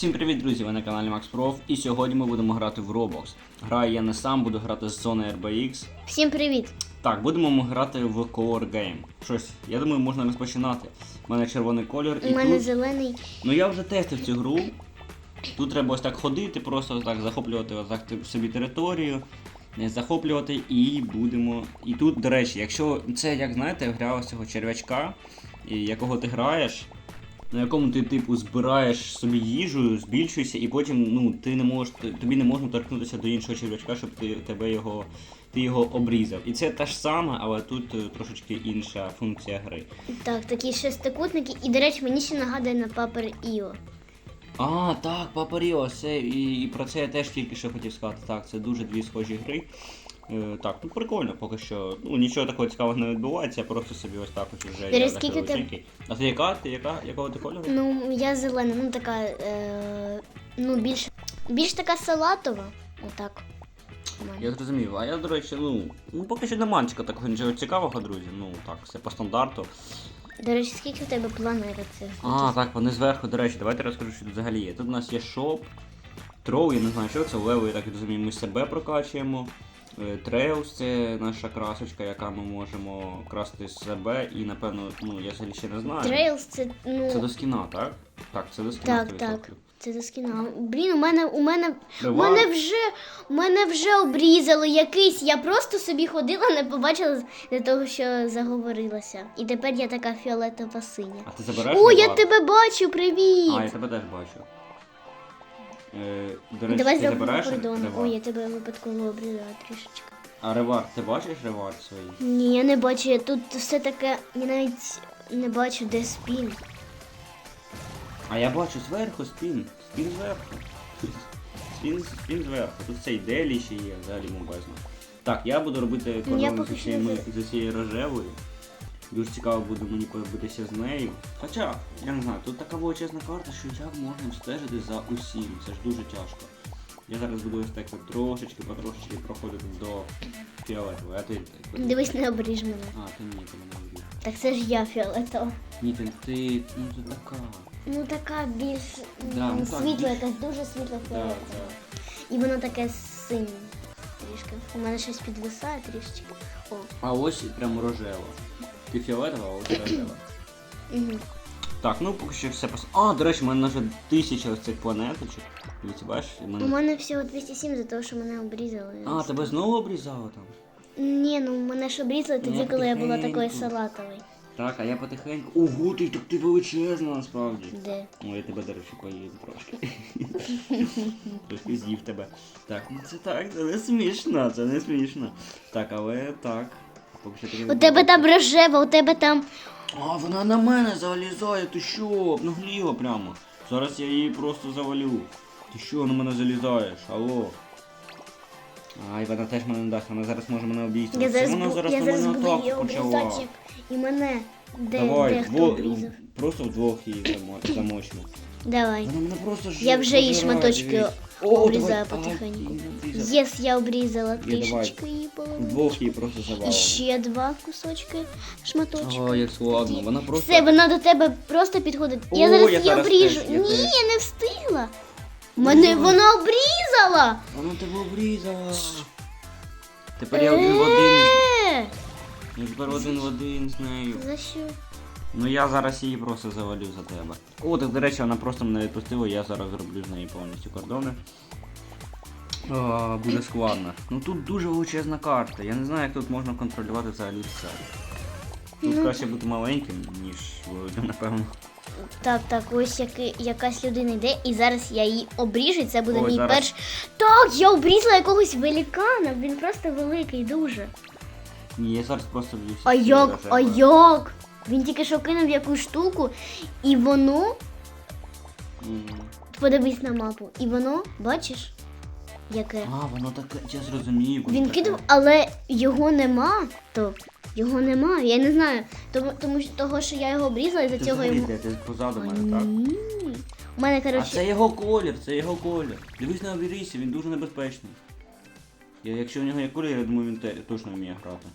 Всім привіт, друзі! Ви на каналі Max Prof. І сьогодні ми будемо грати в Roblox. Граю я не сам, буду грати з зони RBX. Всім привіт! Так, будемо ми грати в Core Game. Щось, я думаю, можна розпочинати. У мене червоний колір і У мене тут... зелений. Ну я вже тестив цю гру. Тут треба ось так ходити, просто ось так захоплювати ось так собі територію, не захоплювати і будемо. І тут, до речі, якщо це, як знаєте, гра ось цього черв'ячка, якого ти граєш, на якому ти типу збираєш собі їжу, збільшуєшся, і потім ну, ти не можеш, тобі не можна торкнутися до іншого черв'ячка, щоб ти, тебе його, ти його обрізав. І це те ж саме, але тут е, трошечки інша функція гри. Так, такі шестикутники. І, до речі, мені ще нагадує на папер Іо. А, так, Папаріо, це і, і про це я теж тільки що хотів сказати. Так, це дуже дві схожі гри. Е, так, ну прикольно, поки що. Ну нічого такого цікавого не відбувається, я просто собі ось так ось вже. Я скільки ти- А ти яка? Ти яка? Якого ти кольору? Ну, я зелена, ну така. Е, ну, більш, більш така салатова. Отак. Я зрозумів, а я, до речі, ну, ну поки що немає нічого такого нічого цікавого, друзі. Ну так, все по стандарту. До речі, скільки в тебе планет цих? А, так, вони зверху, до речі, давайте розкажу, що тут взагалі є. Тут у нас є шоп, троу, я не знаю, що це, лево, я так розумію, ми себе прокачуємо. Е, Треус це наша красочка, яка ми можемо красти себе, і напевно, ну я взагалі ще не знаю. Трейлс це, ну. Це до скіна, так? Так, це до скіна. Так, 100%. так. Це за скіна. Блін, у мене у мене у Ревар. мене вже у мене вже обрізали якийсь. Я просто собі ходила, не побачила для того, що заговорилася. І тепер я така фіолетова синя. А ти забереш? О, я тебе бачу, привіт! А, я тебе теж бачу. Е, до речі, Давай ти зробимо забереш кордон. ревар? Ой, я тебе випадково обрізала трішечки. А ревар, ти бачиш ревар свій? Ні, я не бачу. Я тут все таке. Я навіть не бачу, де спін. А я бачу зверху спін. Спін зверху. Спін, спін зверху. Тут цей делі ще є, взагалі мобезно. Так, я буду робити Ну, кордон поки з що цією, не з цією рожевою. Дуже цікаво буде мені побитися з нею. Хоча, я не знаю, тут така величезна карта, що як можна стежити за усім. Це ж дуже тяжко. Я зараз буду ось так трошечки, потрошечки проходити до фіолетової. А ти. Дивись, не обріж мене. А, ти ні, ти мене не вб'єш. Так це ж я фіолетова. Ні, ти, ти, ну ти така. Ну така більш Да, ну так, світла, більш- якась дуже світла Да, фіолетова. да. І воно таке синє трішки. У мене щось підвисає трішечки. О. А ось прям рожева. Ти фіолетова, а ось. Угу. Так, ну поки що все пос... А, до речі, в мене вже тисяча ось цих планеточок. Дивіться, бачиш? і в У Мене... мене всього 207 за те, що мене обрізали. А, тебе знову обрізало там? Ні, ну мене ж обрізали тоді, коли я була такою потихеньку. салатовою. Так, а я потихеньку. Ого, ти так ти величезна насправді. Де? Ой, я тебе, до речі, поїду трошки. трошки з'їв тебе. Так, ну це так, це не смішно, це не смішно. Так, але так. Поки що таки не У тебе там рожева, у тебе там. А, вона на мене залізає, ти що? Обнагліла прямо. Зараз я її просто завалю. Ти що на мене залізаєш? Алло. Ай, вона теж мене не дасть, вона зараз може мене обійти. Я зараз, вона бу- зараз я на зараз мене буду її атаку почала. І мене де, Давай, дехто дво... обрізав. просто вдвох її замо- замочимо. Давай. Вона мене просто ж Я вже її пожирає, шматочки дивись. О, обрізаю давай. потихеньку. Ай, її я обрізала трішечки її половину. Вдвох її просто І ще два кусочки шматочки. О, як складно. Вона просто... Все, вона до тебе просто підходить. О, я зараз я її зараз обріжу. теж, я Ні, теж. не встигла. Мене вона обрізала. Вона тебе обрізала. Тепер я один в один. Е, Я тепер один в один з нею. За що? Ну я зараз її просто завалю за тебе. О, так до речі, вона просто мене відпустила, я зараз зроблю з неї повністю кордони. О, буде складно. Ну тут дуже величезна карта. Я не знаю, як тут можна контролювати взагалі все. Тут Ну, краще бути маленьким, ніж великим, напевно. Так, так, ось яки, якась людина йде, і зараз я її обріжу, і це буде Ой, мій зараз. перший. Так, я обрізала якогось великана, він просто великий дуже. Ні, я зараз просто б'юся. А як? А як? Він тільки що кинув якусь штуку, і воно, подивись на мапу, і воно, бачиш, яке? А, воно таке, я зрозумів. Він таке. кидав, але його нема, то його нема. Я не знаю. Тому, тому що того, що я його обрізала, і за Ти цього взагалі йому. де? Ти позаду мене, так? Ні. У мене, А коротше, це його колір, це його колір. Дивись на обірійся, він дуже небезпечний. Я, якщо у нього є колір, я думаю, він те, точно вміє грати.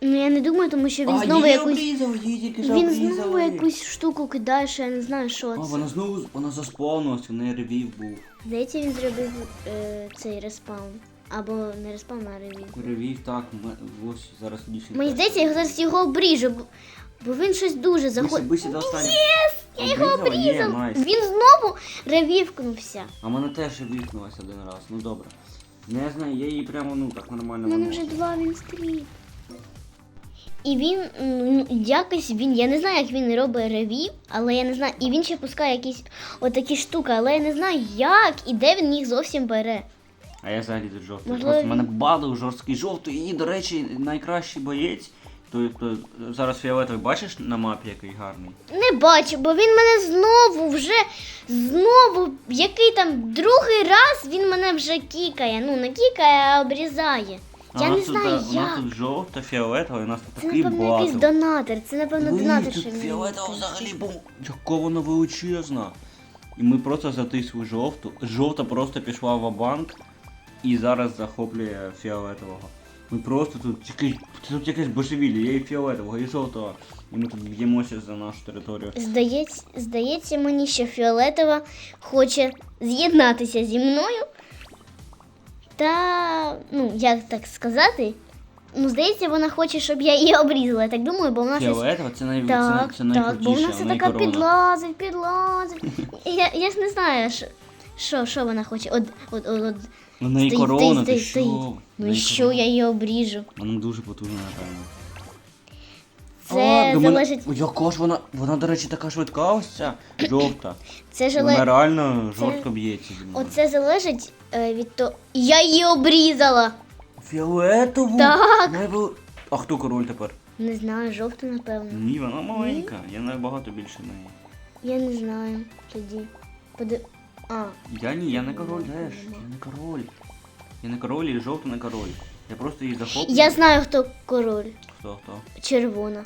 Ну я не думаю, тому що він а, знову її якусь. обрізав, її тільки що Він знову якусь штуку кидає, що я не знаю, що А, це. вона знову, вона заспавнилась, у неї ревів був. Здається, він зробив е, цей респаун. Або не респаун, а ревів. Ревів, так, м- ось зараз дівчинка. Мені здається, я зараз його обріжу, бо, бо він щось дуже захоче. бися до останнього. Я його обрізав. Він знову ревівкнувся. А мене теж ревівкнулась один раз, ну добре. Я знаю, я її прямо, ну, так нормально У мене вже два він стрів. І він м, якось він, я не знаю, як він робить ревів, але я не знаю. І він ще пускає якісь отакі штуки, але я не знаю як і де він їх зовсім бере. А я взагалі тут жовтий. Можливо, Просто в мене бадив жорсткий жовтий. І, до речі, найкращий боєць. То, то зараз фіолетовий бачиш на мапі, який гарний. Не бачу, бо він мене знову вже знову, який там другий раз він мене вже кікає. Ну не кікає, а обрізає. А я у не нас тут, знаю У нас як. тут жовта, фіолетова, і у нас тут Це такий напевно якийсь батл. донатор. Це напевно донатор, що він. фіолетова взагалі був. Яка вона величезна. І ми просто затисли жовту. Жовта просто пішла в банк і зараз захоплює фіолетового. Ми просто тут якийсь, тут якесь божевілля, є і фіолетового, і жовтого. І ми тут б'ємося за нашу територію. Здається, здається мені, що Фіолетова хоче з'єднатися зі мною. Та, ну, як так сказати? Ну, здається, вона хоче, щоб я її обрізала. Я так думаю, бо вона щось. Фіолетова це, най... Так, це, це так, бо вона все така підлазить, підлазить. Я, я ж не знаю, що, що, що вона хоче. От, от, от, от. У неї Стоїть, корона, ти стоїть, що? стоїть. Ну і що корона. я її обріжу? Вона дуже потужна, напевно. Це до залежить. Ой, Яка ж вона, вона, до речі, така швидка ось ця, жовта. Це Вона залежить. реально жорстко б'ється. Оце залежить е, від того. Я її обрізала. Фіолетову? Так. Найвел- А хто король тепер? Не знаю, жовту, напевно. Ні, вона маленька, я набагато більше неї. Я не знаю тоді. Поди... А, Я ні, я не король, знаєш, я не король. Я не король і жовта не король. Я просто її захоплюю. я знаю, хто король. Хто, хто? Червона.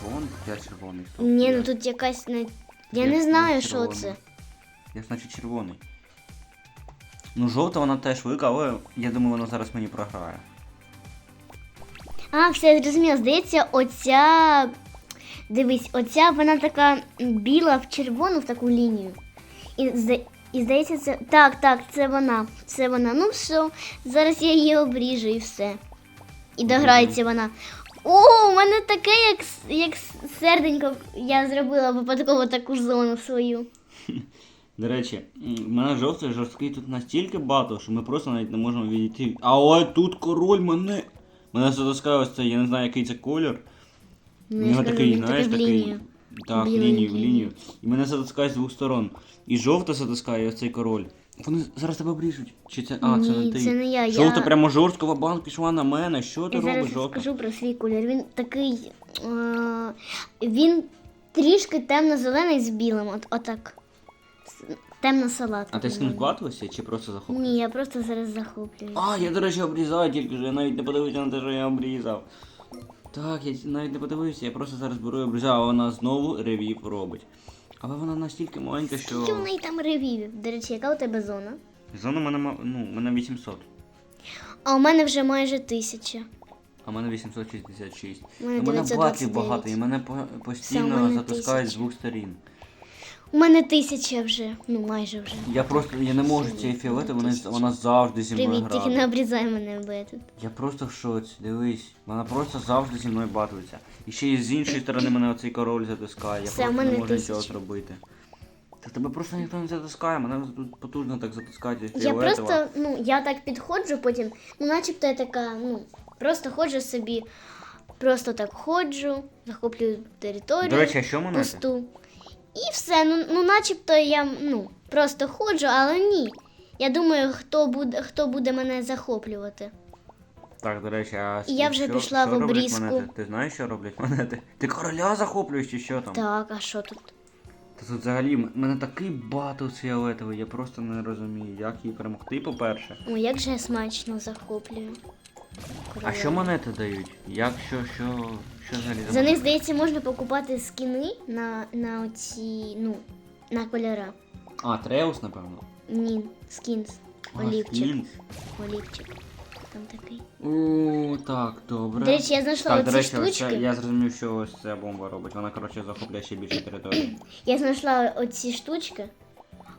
Червоний? Я червоний. Хто? Ні, ну тут якась не. Я Я- не знаю, що червоний. це. Я значить червоний. Ну, жовта вона теж велика, але я думаю, вона зараз мені програє. А, все, я зрозуміла. Здається, оця. Дивись, оця вона така біла в червону в таку лінію. І, зда... і здається, це. Так, так, це вона. Це вона. Ну все, зараз я її обріжу і все. І дограється вона. О, у мене таке, як, як серденько, я зробила випадково таку зону свою. До речі, в мене жовтий жорсткий тут настільки багато, що ми просто навіть не можемо відійти. А ой, тут король мене. Мене затискає ось це, я не знаю, який це колір. Ну, У я нього такий, він знаєш, такий лінію. Так, в Білий лінію, в лінію. І мене затискає з двох сторон. І жовта затискає ось цей король. Вони зараз тебе обріжуть. Чи це. А, це Ні, не ти. це не я, Жовта я- прямо жорстко в банк пішла на мене. Що ти Я зараз робиш, жовта? скажу про свій колір. Він такий. Е- він трішки темно-зелений з білим. От, отак. С- Темно-салат. А ти з ким збагатилася чи просто захоплюєш? Ні, я просто зараз захоплюю. А, я, до речі, обрізаю тільки що, я навіть не подивився на те, що я обрізав. Так, я навіть не подивився, я просто зараз беру і обрізаю, а вона знову ревів робить. Але вона настільки маленька, що. Скільки в неї там ревів? До речі, яка у тебе зона? Зона в мене ма- ну, в мене 800, А у мене вже майже тисяча. а в мене 866. У мене мене 929. батлів багато, і мене по- Все, у постійно мене затискають з 1000. двох сторін. У мене тисяча вже. Ну, майже вже. Я просто я не можу цієї фіолети, вона, вона завжди зі мною Привіт, тільки грає. не обрізай мене, бо я тут. Я просто в шоці, дивись, вона просто завжди зі мною батується. І ще й з іншої сторони мене оцей король затискає, я Все, просто в мене не можу нічого тисяча. зробити. Та тебе просто ніхто не затискає, мене тут потужно так затискати Я фіолетова. просто, ну, я так підходжу потім, ну, начебто я така, ну, просто ходжу собі, просто так ходжу, захоплюю територію До речі, а що монети? пусту. І все, ну, ну начебто я ну, просто ходжу, але ні. Я думаю, хто буде, хто буде мене захоплювати. Так, до речі, а І я вже що, пішла що в роблять обрізку. монети? Ти знаєш, що роблять монети? Ти короля захоплюєш чи що там? Так, а що тут? Та тут взагалі в мене такий батл фіолетовий, я просто не розумію, як її перемогти, по-перше. О, як же я смачно захоплюю. А що монети дають? Як, що, що, що взагалі За них, здається, можна покупати скіни на, на оці, ну, на кольора. А, Треус, напевно. Ні, скінс. А, Олівчик. скінс. Олівчик. там такий. О, так, добре. До речі, я знайшла так, до оці речі, штучки. це, я зрозумів, що ось ця бомба робить. Вона, коротше, захоплює ще більше території. Я знайшла оці штучки.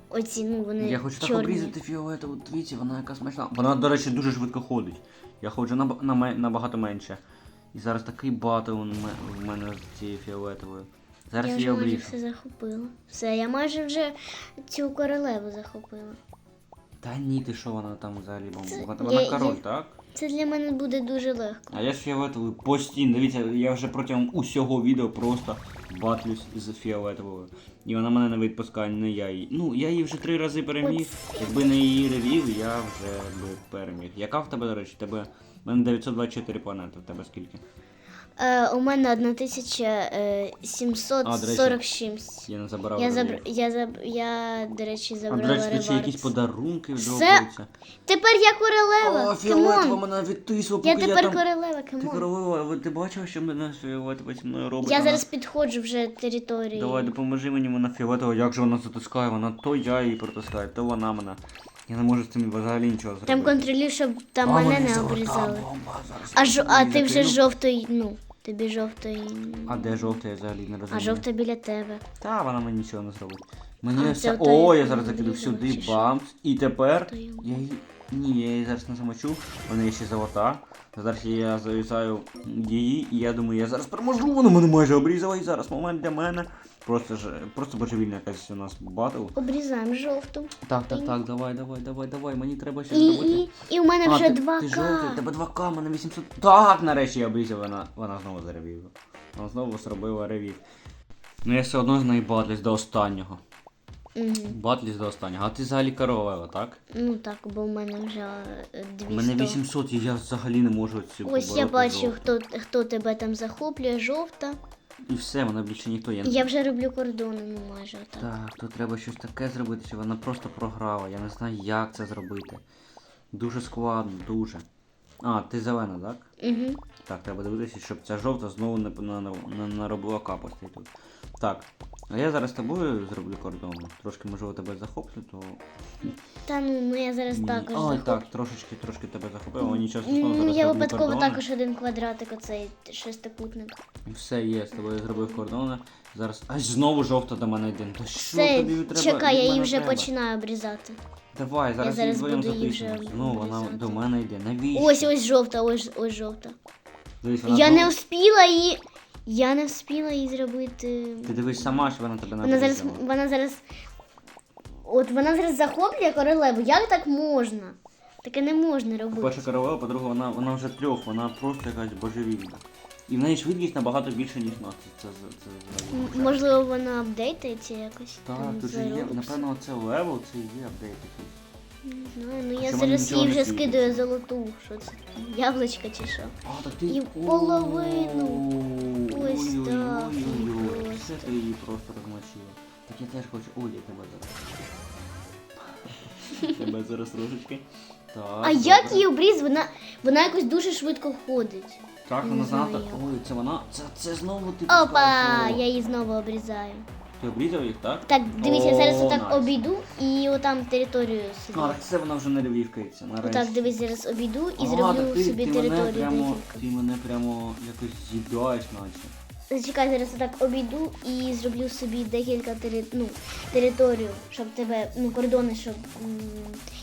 Оці, ну вони Я хочу так чорні. обрізати фіолетову твіці, вона яка смачна. Вона, до речі, дуже швидко ходить. Я ходжу на, ме- набагато менше. І зараз такий батл у в мене з цією фіолетовою. Зараз Я я, вже майже все захопила. Все, я майже вже цю королеву захопила. Та ні, ти що вона там взагалі бомба? Вона я- король, я- так? Це для мене буде дуже легко. А я ж фіолетовою постійно. Дивіться, я вже протягом усього відео просто батлюсь з фіолетовою. І вона мене не відпускає, не я її. Ну, я її вже три рази переміг. Якби не її ревів, я вже би переміг. Яка в тебе, до речі? Тебе. У мене 924 планети, в тебе скільки? Е, у мене е, 1746. Я не забирав. Я, забр... я, заб... я, до речі, А до речі, ще якісь подарунки Все. Тепер я королева. О, фіолетова Кемон. мене відтисла, поки Я я, тепер королева, Ти королева, ви- ти бачила, що мене фіолетова зі мною робить? Я Вона- зараз підходжу вже території. Давай, допоможи мені, вона фіолетова, як же вона затискає, вона то я її протискаю, то вона мене. Я не можу з цим взагалі нічого зробити. Там контролюй, щоб там А, мене не обрізали. А, а ти вже жовтий, ну, тобі жовтий. А де жовта, я взагалі не розумію. А жовта біля тебе. Та вона мені нічого не зробить. Мені ось... О, я зараз закидав сюди бамс. І тепер я її. Ні, я її зараз не замочу. Вона є ще золота. Зараз я зав'язаю її, і я думаю, я зараз переможу. Вона мене майже обрізала, і зараз момент для мене. Просто ж просто божевільна якась у нас батл. Обрізаємо жовту. Так, так, так, давай, давай, давай, давай. Мені треба ще І, зробити. і, і у мене А, вже ти, 2 ти жовтий, тебе 2К, мене 800. Так, нарешті я обрізав, вона, вона знову заревіла. Вона знову зробила ревів. Ну я все одно з нею батлюсь до останнього. Угу. Батлюсь до останнього. А ти взагалі королева, так? Ну так, бо в мене вже е, 200. У мене 800 і я взагалі не можу цю Ось я побороти бачу, жовту. хто, хто тебе там захоплює, жовта. І все, вона більше ніхто. Я... Я вже роблю кордони, ну майже так. Так, тут треба щось таке зробити, щоб вона просто програла. Я не знаю, як це зробити. Дуже складно, дуже. А, ти зелена, так? Угу. Так, треба дивитися, щоб ця жовта знову не, наробила капості тут. Так. А я зараз з тобою зроблю кордон. Трошки можливо тебе захоплю, то. Та ну, ну я зараз також Ой, захоплю. так, трошечки, трошки тебе захопило, але нічого страшного, зараз я зроблю випадково кордони. також один квадратик, оцей шестикутник. Все є, з тобою зробив кордони. Зараз. Ай, знову жовта до мене йде. Та що Все, тобі треба? чекай, я її вже треба? починаю обрізати. Давай, зараз, зараз її вдвоєм буду її вже запишемо. Ну, вона до мене йде. Навіщо? Ось ось жовта, ось ось жовта. Дивись, вона Я знову- не вспіла її. Я не вспіла її зробити. Ти дивись сама, що вона тебе Вона зараз. Вона зараз. От вона зараз захоплює королеву. Як так можна? Таке не можна робити. По-перше, королева, по-друге, вона, вона вже трьох, вона просто якась божевільна. І в неї швидкість набагато більше, ніж нас. Це, це, це. Можливо, вона апдейтиться якось. Так, там тут же є, напевно, це левел, це і є апдейт якийсь. Не знаю, ну я зараз їй вже скидаю золоту. Що це? Яблучко чи що? А, так ти... І половину. Ось так, ой, ой, ой. Все ти її просто розмочила. Так я теж хочу. Ой, я тебе зараз. тебе зараз трошечки. Так. А як добре. її обріз? Вона, вона якось дуже швидко ходить. Так, вона знаю так. Ой, це вона. Це, це знову ти Опа! Я її знову обрізаю. Ти обрізав їх, так? Так, дивись, я зараз О, отак найс. обійду і отам територію собі. А, так це вона вже не ревівкається. нарешті. Отак, дивись, зараз обійду і А, зроблю так ти, собі ти територію мене прямо, декілька. Ти мене прямо якось з'їдаєш, наче. Зачекай, зараз отак обійду і зроблю собі декілька тери... ну, територію, щоб тебе, ну, кордони, щоб. м,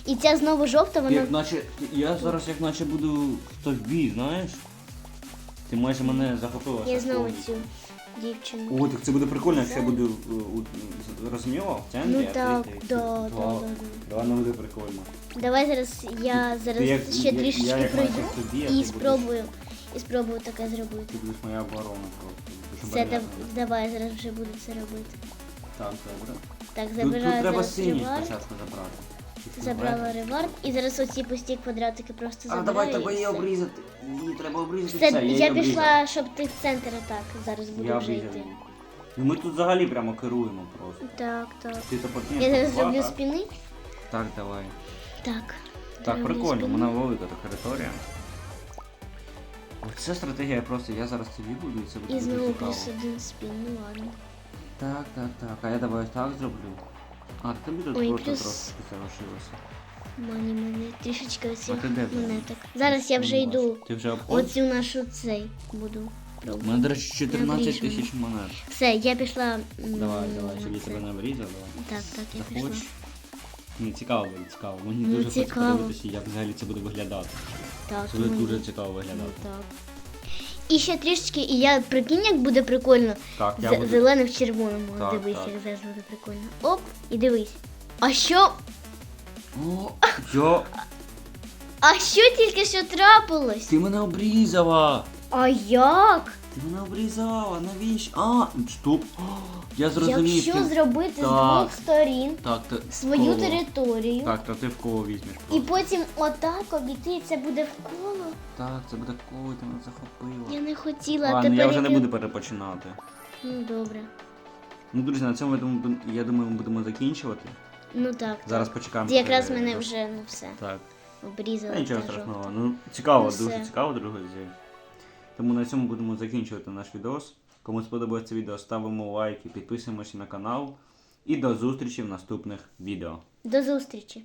І ця знову жовта, вона. Як наче, я зараз як наче буду в тобі, знаєш? Ти майже мене захопила. Я знову цю дівчину. О, так це буде прикольно, якщо я буду е, розміла в центрі. Ну а так, ти- ти- да, Вау. да, да, да. Да, воно буде прикольно. Давай зараз я зараз Ти як- ще я- трішечки я як пройду наче тобі, а ти і будеш- спробую. І спробую таке зробити. Ти будеш моя оборона просто. Дуже Все, дав, бар'єрна. давай, зараз вже буду це робити. Так, добре. Так, Тут, забираю тут треба зараз синій спочатку забрати. Забрала ревард. І зараз оці пусті квадратики просто А забираю. давай треба її обрізати. Її треба обрізати. Все, все, я, я пішла, щоб ти в центр так зараз буду Я вже йти. Ну ми тут взагалі прямо керуємо просто. Так, так. Ти то. Я зараз зроблю так? спіни. Так, давай. Так. Так, прикольно, вона велика та територія. Оце стратегія просто, я зараз тобі буду і це буде І знову плюс один спін, ну ладно. Так, так, так. А я давай так зроблю. А, тобі тут Ой, просто плюс- трошки залишилося. Мані мене трішечки А ти де? монеток. Зараз я вже йду. Ти вже обходиш? Оцю нашу цей буду У мене, до речі, 14 тисяч монет. Все, я пішла. Давай, давай, щоб тебе не обрізав, давай. Так, так, я пішла. Мені цікаво буде, цікаво. Мені Ну, дуже хочеться подивитися, як взагалі це буде виглядати. Так, Це буде мені. дуже цікаво Ну, виглядати. так. І ще трішечки, і я прикинь, як буде прикольно. Так, я буду. Зелене в червоному. Так, дивись, так. як зараз буде прикольно. Оп, і дивись. А що? О, я... А що тільки що трапилось? Ти мене обрізала! А як? Ти мене обрізала, навіщо? А, стоп. О, я зрозумів. Якщо ти... зробити з Так. двох сторін Так, ти... свою коло. територію, Так, то ти в кого візьмеш і потім отак обійти, це буде в коло. Так, це буде коло, ти мене захопила. Я не хотіла, Ладно, тепер я вже не буду перепочинати. Ну добре. Ну, друзі, на цьому я думаю, я думаю, ми будемо закінчувати. Ну так. Зараз почекаємо. Якраз поки- мене вже ну все Так. обрізали. Та нічого та страшного. Ну, цікаво, Ну, дуже все. цікаво, друзі. Тому на цьому будемо закінчувати наш відос. Кому сподобається відео, ставимо лайки, підписуємося на канал. І до зустрічі в наступних відео. До зустрічі.